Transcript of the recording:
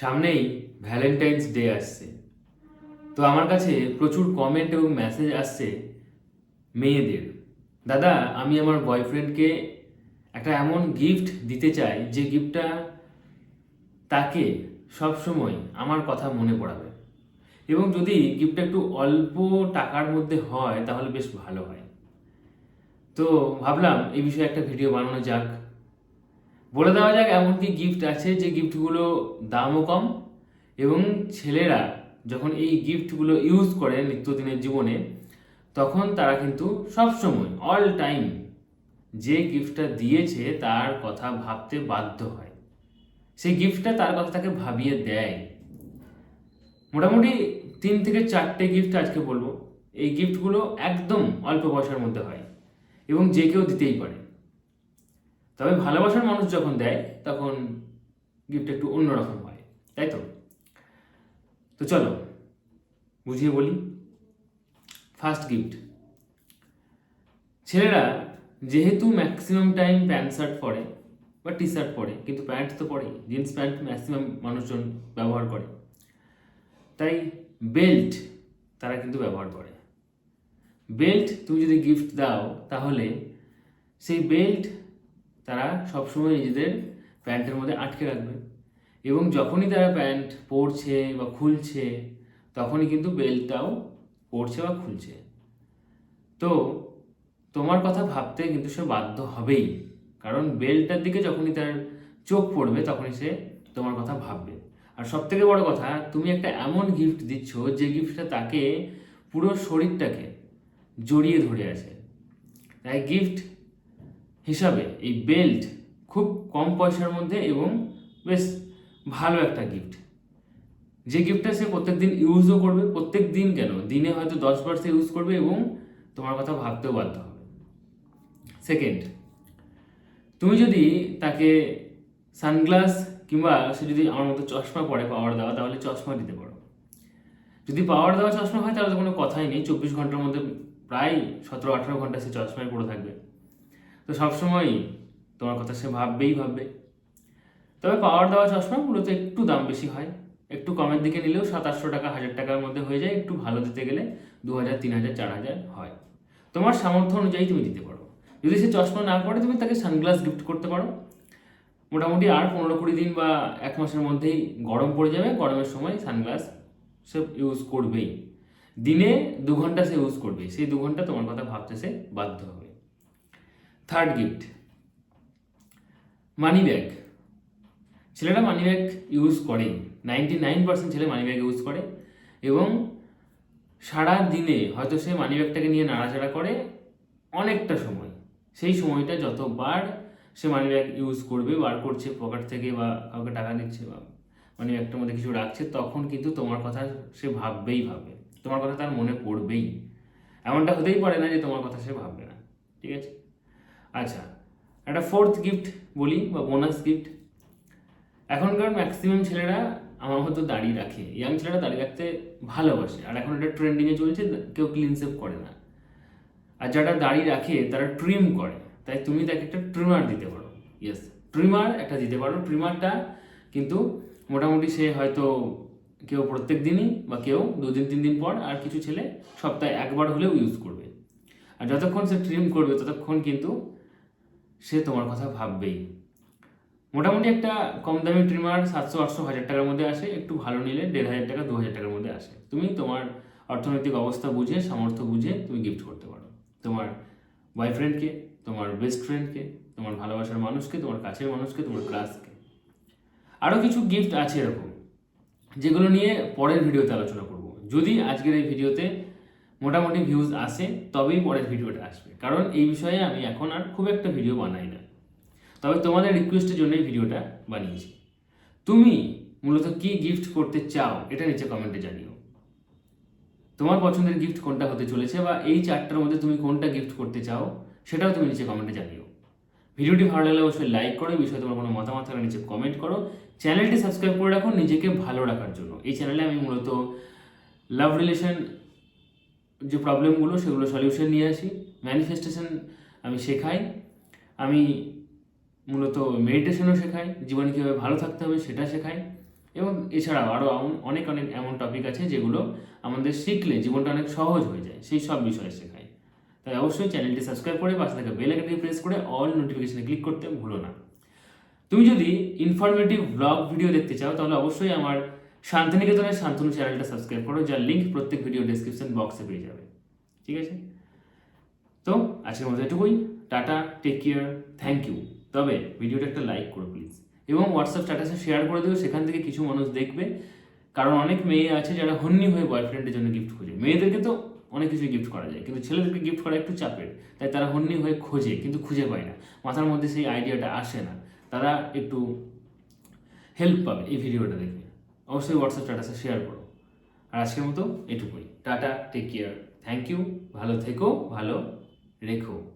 সামনেই Valentine's day আসছে। তো আমার কাছে প্রচুর কমেন্ট এবং মেসেজ আসছে মেয়েদের। দাদা, আমি আমার বয়ফ্রেন্ডকে একটা এমন গিফট দিতে চাই, যে গিফটটা তাকে সবসময় আমার কথা মনে পড়াবে। এবং যদি গিফটটা একটু অল্প টাকার মধ্যে হয়, তাহলে বেশ ভালো হয়। তো ভাবলাম এই বিষয়ে একটা ভিডিও বানানো যাক। বলে দেওয়া যাক এমন কি গিফট আছে যে গিফটগুলো দামও কম এবং ছেলেরা যখন এই গিফটগুলো ইউজ করে নিত্যদিনের জীবনে, তখন তারা কিন্তু সবসময় অল টাইম যে গিফটটা দিয়েছে তার কথা ভাবতে বাধ্য হয়। সেই গিফটটা তার কথা তাকে ভাবিয়ে দেয়। মোটামুটি তিন থেকে চারটে গিফট আজকে বলব। এই গিফটগুলো একদম অল্প পয়সার মধ্যে হয় এবং যে কেউ দিতেই পারে। তবে ভালোবাসার মানুষ যখন দেয়, তখন গিফট একটু অন্যরকম হয়, তাই তো? তো চলো, বুঝিয়ে বলি। ফার্স্ট গিফট ছেলেরা যেহেতু ম্যাক্সিমাম টাইম প্যান্ট শার্ট পরে বা টি শার্ট পরে, কিন্তু প্যান্ট তো পরেই জিন্স প্যান্ট ম্যাক্সিমাম মানুষজন ব্যবহার করে। তাই বেল্ট তারা কিন্তু ব্যবহার করে। বেল্ট তুমি যদি গিফট দাও, তাহলে সেই বেল্ট তারা সবসময় নিজেদের প্যান্টের মধ্যে আটকে রাখবে। এবং যখনই তারা প্যান্ট পরছে বা খুলছে, তখনই কিন্তু বেল্টটাও পরছে বা খুলছে। তো তোমার কথা ভাবতে কিন্তু সে বাধ্য হবেই। কারণ বেল্টটার দিকে যখনই তার চোখ পড়বে, তখনই সে তোমার কথা ভাববে। আর সব থেকে বড় কথা, তুমি একটা এমন গিফট দিচ্ছ, যে গিফটটা তাকে পুরো শরীরটাকে জড়িয়ে ধরে আছে। তাই গিফট হিসাবে এই বেল্ট খুব কম পয়সার মধ্যে এবং বেশ ভালো একটা গিফট যে গিফটটা সে প্রত্যেক দিন ইউজও করবে প্রত্যেক দিন কেন? দিনে হয়তো দশ বার সে ইউজ করবে এবং তোমার কথা ভাবতেও বাধ্য হবে। সেকেন্ড তুমি যদি তাকে সানগ্লাস কিংবা সে যদি আমার মতো চশমা পরে পাওয়ার দেওয়া, তাহলে চশমা দিতে পারো। যদি পাওয়ার দেওয়া চশমা হয়, তাহলে তো কোনো কথাই নেই। চব্বিশ ঘণ্টার মধ্যে প্রায় সতেরো আঠেরো ঘণ্টা সে চশমায় পড়ে থাকবে। তো সবসময়ই তোমার কথা সে ভাববেই ভাববে। তবে পাওয়ার দেওয়া চশমা মূলত একটু দাম বেশি হয়। একটু কমের দিকে নিলেও সাতাশশো টাকা, হাজার টাকার মধ্যে হয়ে যায়। একটু ভালো দিতে গেলে দু হাজার তিন হাজার চার হাজার হয়। তোমার সামর্থ্য অনুযায়ী তুমি দিতে পারো। যদি সে চশমা না পড়ে তুমি তাকে সানগ্লাস গিফট করতে পারো। মোটামুটি আর পনেরো কুড়ি দিন বা এক মাসের মধ্যেই গরম পড়ে যাবে। গরমের সময় সানগ্লাস সে ইউজ করবেই। দিনে দু ঘণ্টা সে ইউজ করবে সেই দু ঘণ্টা তোমার কথা ভাবতে সে বাধ্য হবে। Third gift, money bag. ছেলেরা মানি ব্যাগ ইউজ করে, নাইনটি নাইন পার্সেন্ট ছেলে মানি ব্যাগ ইউজ করে এবং সারা দিনে হয়তো সে মানি ব্যাগটাকে নিয়ে নাড়াচাড়া করে অনেকটা সময়। সেই সময়টা যতবার সে মানি ব্যাগ ইউজ করবে, বার করছে পকেট থেকে বা কাউকে টাকা দিচ্ছে বা মানি ব্যাগটার মধ্যে কিছু রাখছে, তখন কিন্তু তোমার কথা সে ভাববেই ভাববে। তোমার কথা তার মনে পড়বেই। এমনটা হতেই পারে না যে তোমার কথা সে ভাববে না, ঠিক আছে? আচ্ছা একটা ফোর্থ গিফট বলি বা বোনাস গিফট এখনকার ম্যাক্সিমাম ছেলেরা আমার মতো দাড়ি রাখে। ইয়াং ছেলেরা দাড়ি রাখতে ভালোবাসে। আর এখন এটা ট্রেন্ডিংয়ে চলছে, কেউ ক্লিন সেভ করে না। আর যারা দাড়ি রাখে, তারা ট্রিম করে। তাই তুমি তাকে একটা ট্রিমার দিতে পারো। ইয়েস ট্রিমার একটা দিতে পারো। ট্রিমারটা কিন্তু মোটামুটি সে হয়তো কেউ প্রত্যেক দিনই বা কেউ দুদিন, তিন দিন পর আর কিছু ছেলে সপ্তাহে একবার হলেও ইউজ করবে। আর যতক্ষণ সে ট্রিম করবে, ততক্ষণ কিন্তু সে তোমার কথা ভাববেই। মোটামুটি একটা কম দামি ট্রিমার সাতশো, আটশো, হাজার টাকার মধ্যে আসে, একটু ভালো নিলে দেড় হাজার টাকা, দু হাজার টাকার মধ্যে আসে। তুমি তোমার অর্থনৈতিক অবস্থা বুঝে, সামর্থ্য বুঝে তুমি গিফট করতে পারো। তোমার বয়ফ্রেন্ডকে তোমার বেস্ট ফ্রেন্ডকে তোমার ভালোবাসার মানুষকে, তোমার কাছের মানুষকে, তোমার ক্লাসকে আরও কিছু গিফট আছে এরকম, যেগুলো নিয়ে পরের ভিডিওতে আলোচনা করব। যদি আজকের এই ভিডিওতে মোটামুটি ভিউজ আসে, তবেই পরের ভিডিওটা আসবে। কারণ এই বিষয়ে আমি এখন আর খুব একটা ভিডিও বানাই না। তবে তোমাদের রিকোয়েস্টের জন্যই ভিডিওটা বানিয়েছি। তুমি মূলত কি গিফট করতে চাও, এটা নিচে কমেন্টে জানিও। তোমার পছন্দের গিফট কোনটা হতে চলেছে বা এই চারটার মধ্যে তুমি কোনটা গিফট করতে চাও, সেটাও তুমি নিচে কমেন্টে জানিও। ভিডিওটি ভালো লাগলে অবশ্যই লাইক করো, এই বিষয়ে তোমার কোনো মতামত থাকলে নিচে কমেন্ট করো। চ্যানেলটি সাবস্ক্রাইব করে রাখো নিজেকে ভালো রাখার জন্য। এই চ্যানেলে আমি মূলত লাভ রিলেশন যে প্রবলেমগুলো সেগুলো সলিউশন নিয়ে আসি। ম্যানিফেস্টেশন আমি শেখাই। আমি মূলত মেডিটেশনও শেখাই। জীবনে কীভাবে ভালো থাকতে হবে সেটা শেখাই। এবং এছাড়াও আরও অনেক অনেক এমন টপিক আছে যেগুলো আমাদের শিখলে জীবনটা অনেক সহজ হয়ে যায়। সেই সব বিষয়ে শেখায় তাই অবশ্যই চ্যানেলটি সাবস্ক্রাইব করে পাশে থাকা বেল আইকনটি প্রেস করে অল নোটিফিকেশনে ক্লিক করতে ভুলো না। তুমি যদি ইনফরমেটিভ ব্লগ ভিডিও দেখতে চাও, তাহলে অবশ্যই আমার শান্তিনিকেতনের শান্তনু চ্যানেলটা সাবস্ক্রাইব করো, যার লিঙ্ক প্রত্যেক ভিডিও ডেসক্রিপশন বক্সে পেয়ে যাবে। ঠিক আছে? তো আজকের মতো এটুকুই। Tata take care thank you তবে ভিডিওটা একটা লাইক করো প্লিজ এবং হোয়াটসঅ্যাপ স্ট্যাটাসে শেয়ার করে দিও, সেখান থেকে কিছু মানুষ দেখবে। কারণ অনেক মেয়ে আছে যারা হন্নি হয়ে বয়ফ্রেন্ডের জন্য গিফট খোঁজে। মেয়েদেরকে তো অনেক কিছু গিফট করা যায়, কিন্তু ছেলেদেরকে গিফট করা একটু চাপের। তাই তারা হন্নি হয়ে খোঁজে, কিন্তু খুঁজে পায় না। মাথার মধ্যে সেই আইডিয়াটা আসে না। তারা একটু হেল্প পাবে এই ভিডিওটা দেখে। অবশ্যই হোয়াটসঅ্যাপ স্ট্যাটাসে শেয়ার করো। আর আজকের মতো এটুকুই। Tata take care thank you ভালো থেকো, ভালো রেখো।